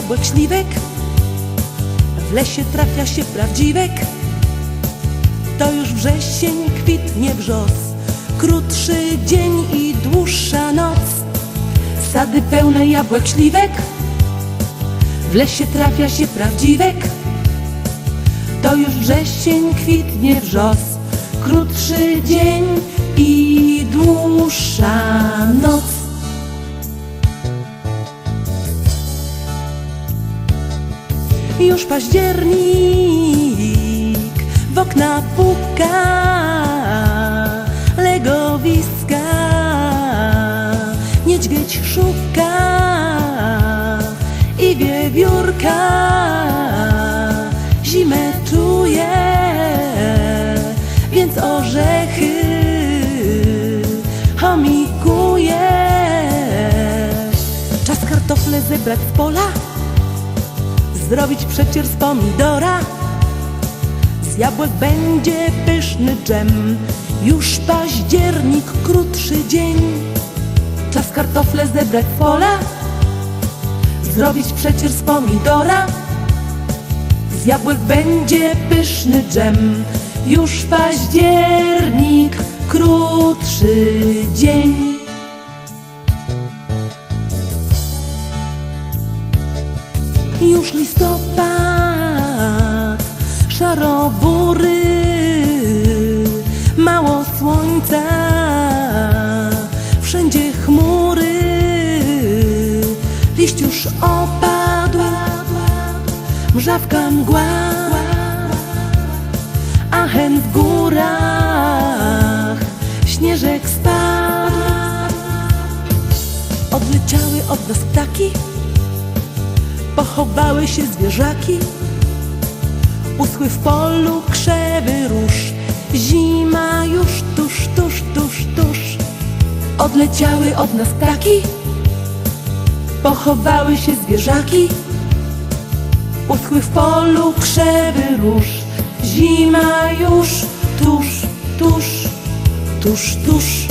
jabłek, śliwek. W lesie trafia się prawdziwek. To już wrzesień, kwitnie wrzos. Krótszy dzień i dłuższa noc. Sady pełne jabłek, śliwek. W lesie trafia się prawdziwek. To już wrzesień, kwitnie wrzos. Krótszy dzień i Już październik. W okna puka legowiska. Niedźwiedź szuka i wiewiórka. Zimę czuje więc orzechy chomikuje. Czas kartofle zebrać z pola zrobić przecier z pomidora. Z jabłek będzie pyszny dżem, już październik, krótszy dzień. Czas kartofle zebrać z pola, zrobić przecier z pomidora. Z jabłek będzie pyszny dżem, już październik, krótszy dzień. Już listopad, szarobury, mało słońca, wszędzie chmury, liść już opadł, mrzawka mgła, a hen w górach śnieżek spadł. Odleciały od nas ptaki, pochowały się zwierzaki, uschły w polu krzewy róż. Zima już tuż, tuż, tuż, tuż. Odleciały od nas ptaki, pochowały się zwierzaki, uschły w polu krzewy róż. Zima już tuż, tuż, tuż, tuż.